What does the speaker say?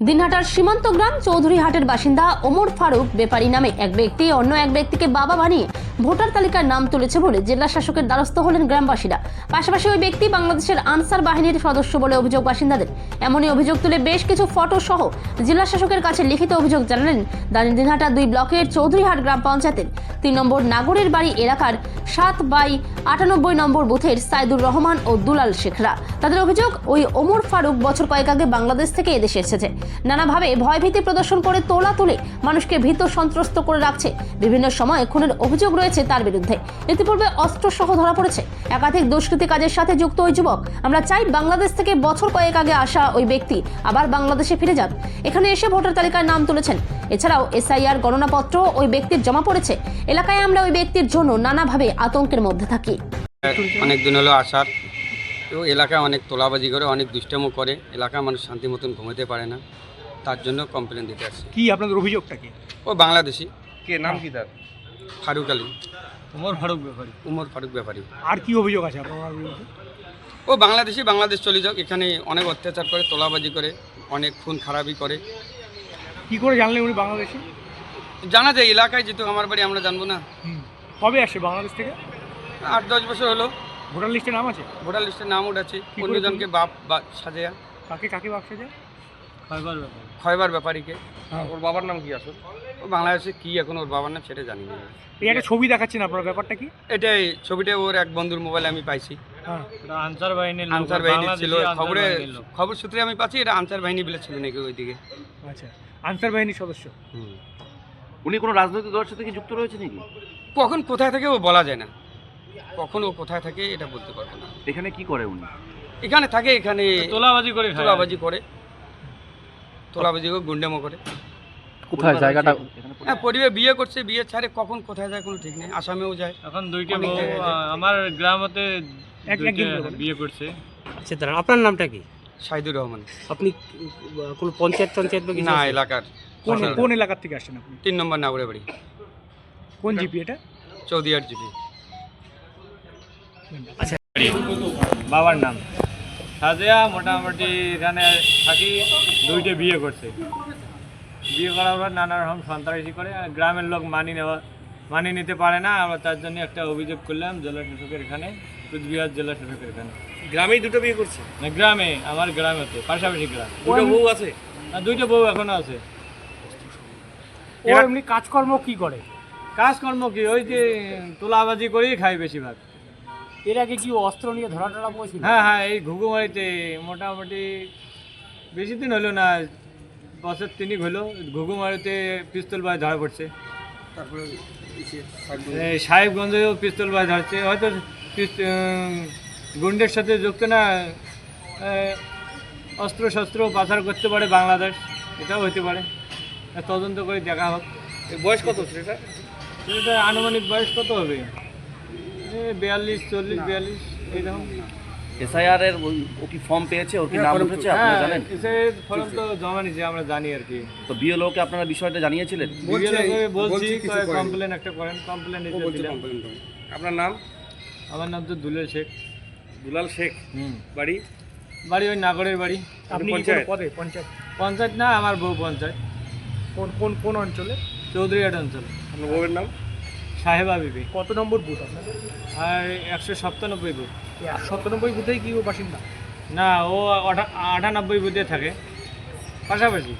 দিনহাটার সীমান্ত গ্রাম চৌধুরীহাটের বাসিন্দা ওমর ফারুক বেপারী নামে এক ব্যক্তি অন্য এক ব্যক্তিকে বাবা বানিয়ে ভোটার তালিকার নাম তুলেছে বলে জেলা শাসকের দ্বারস্থ হলেন গ্রামবাসীরা। পাশাপাশি ওই ব্যক্তি বাংলাদেশের আনসার বাহিনীর সদস্য বলে অভিযোগ বাসিন্দাদের। এমনই অভিযোগ তুলে বেশ কিছু ফটো সহ জেলা শাসকের কাছে লিখিত অভিযোগ জানালেন দানি দিনহাটা দুই ব্লকের চৌধুরীহাট গ্রাম পঞ্চায়েতের তিন নম্বর নাগরের বাড়ি এলাকার সাত বাই আটানব্বই নম্বর বুথের সাইদুর রহমান ও দুলাল শেখরা। তাদের অভিযোগ, ওই ওমর ফারুক বছর কয়েক আগে বাংলাদেশ থেকে এদেশে এসেছে। নানাভাবে ভয়ভীতি প্রদর্শন করে তোলা তুলে মানুষকে ভীত সন্ত্রস্ত করে রাখছে। বিভিন্ন সময় খুনের অভিযোগ রয়েছে তার বিরুদ্ধে। ইতিপূর্বে অস্ত্র সহ ধরা পড়েছে। একাধিক দুষ্কৃতী কাজের সাথে যুক্ত ওই যুবক। আমরা চাই বাংলাদেশ থেকে বছর কয়েক আগে আসা ওই ব্যক্তি আবার বাংলাদেশে ফিরে যান এখানে এসে ভোটার তালিকায় নাম তুলেছেন। এছাড়াও এসআইআর গণনাপত্র ওই ব্যক্তির জমা পড়েছে। এলাকায় আমরা ওই ব্যক্তির জন্য নানাভাবে আতঙ্কের মধ্যে থাকি। অনেক দিন হলো আসার। তো এলাকায় অনেক তোলাবাজি করে অনেক দুষ্টামো করে। এলাকার মানুষ শান্তি মতন ঘুমাতে পারে না। তার জন্য কমপ্লেন দিতে আসছে। কি আপনাদের অভিযোগটা কি? ও বাংলাদেশি। কে নাম কি তার? ফারুক আলী। উমর ফারুক ব্যাপারী। উমর ফারুক ব্যাপারী। আর কি অভিযোগ আছে আপনার বিরুদ্ধে? ও বাংলাদেশি বাংলাদেশ চলে যাও এখানে অনেক অত্যাচার করে তোলাবাজি করে অনেক খুন খারাপি করে। কি করে জানলেন উনি বাংলাদেশি? জানা যায় এলাকায় যেহেতু আমার বাড়ি আমরা জানব না। কবে আসে বাংলাদেশ থেকে? আট দশ বছর হলো। ভোটার লিস্টে নাম আছে? ভোটার লিস্টে নাম উঠেছে। অন্যজনকে বাপ বা সাজেয়া কাকে কাকে বাক্সে যায় খয়বার ব্যাপারীকে। হ্যাঁ। ওর বাবার নাম কি আসল? ও বাংলাদেশে কি এখন ওর বাবার নাম সেটা জানি না। এই একটা ছবি দেখাচ্ছেন আপনার ব্যাপারটা কি? এটাই ছবিটা ওর এক বন্ধুর মোবাইলে আমি পাইছি। হ্যাঁ। আনসার বাহিনীর আনসার বাহিনী ছিল খবরে খবর সূত্রে আমি পাচ্ছি এটা আনসার বাহিনী বলে ছিল নাকি ওইদিকে। আচ্ছা আনসার বাহিনীর সদস্য। উনি কোনো রাজনৈতিক দলের সাথে কি যুক্ত রয়েছে নাকি? কখন কোথায় থেকে ও বলা যায় না। কখন কোথায় থাকে এটা বলতে পারব না। এখানে কি করে উনি? এখানে থাকে এখানে তোলাবাজি করে তোলাবাজি করে। তোলাবাজি করে গুন্ডামো করে। কোথায়? জায়গাটা হ্যাঁ পরিবার বিয়ে করছে বিয়ে ছাড়ে কখন কোথায় যায় কোনো ঠিক নেই আসামেও যায়। এখন দুইটা আমার গ্রামতে বিয়ে করছে। আচ্ছা দাঁড়ান আপনার নামটা কি? সাইদুর রহমান। আপনি কোনো পঞ্চায়েত বা না এলাকার। কোন। কোন এলাকার থেকে আসছেন আপনি? তিন নম্বর নাগরে বাড়ি কোন জিপি এটা? চৌদিয়ার জিপি। বাবার নাম? সাজেয়া মোটামুটি এখানে থাকি দুইটা বিয়ে করছে। বিয়ে করার পর নানা রকম সন্ত্রাসী করে আর গ্রামের লোক মানি নেওয়া মানি নিতে পারে না আমরা তার জন্য একটা অভিযোগ করলাম জেলা শাসকের এখানে কুচবিহার জেলা শাসকের এখানে। গ্রামেই দুটো বিয়ে করছে? না গ্রামে আমার গ্রামেতে পাশাপাশি গ্রাম। দুটো বউ আছে? আর দুইটা বউ এখনও আছে। ও এমনি কাজকর্ম কি করে? কাজকর্ম কি ওই যে তোলাবাজি করেই খাই বেশিরভাগ। এর আগে কি অস্ত্র নিয়ে ধরা টরা পড়েছিল হ্যাঁ হ্যাঁ এই ঘুঘুমারিতে মোটামুটি বেশি দিন হলো না বছর তিনিক হলো ঘুঘুমারিতে পিস্তল বাজ ধরা পড়ছে। তারপরে এই সাহেবগঞ্জেও পিস্তল বাজ ধরছে হয়তো গুন্ডের সাথে যুক্ত না অস্ত্র শস্ত্র পাচার করতে পারে বাংলাদেশ এটাও হতে পারে। তদন্ত করে দেখা হোক। বয়স কত সেটা সেটা আনুমানিক বয়স কত হবে? বিয়াল্লিশ চল্লিশ বিয়াল্লিশ এইরকম এসআইআর এর ওই- ও কি ফর্ম পেয়েছে? ওর কি নাম উঠেছে? আপনারা হ্যাঁ জানেন? এসে ফর্ম তো জমা আমরা জানি আর কি। তো বিএলওকে আপনারা বিষয়টা জানিয়েছিলেন? বলছি কমপ্লেন একটা করেন কমপ্লেন দিলাম আপনার নাম? আমার নাম তো দুলের শেখ। দুলাল শেখ। হুম। বাড়ি? বাড়ি ওই নাগরের বাড়ি। আপনি পঞ্চায়েত? পদে পঞ্চায়েত। পঞ্চায়েত না আমার বউ পঞ্চায়েত। কোন কোন কোন অঞ্চলে? চৌধুরীহাট অঞ্চল। আপনার বউয়ের নাম? সাহেবা বিবি। কত নম্বর বুথ আপনার? আর একশো সপ্তানব্বই বুথ। সত্তানব্বই বুথেই কি ও বাসিন্দা? না ও আটানব্বই বুথে থাকে। পাশাপাশি।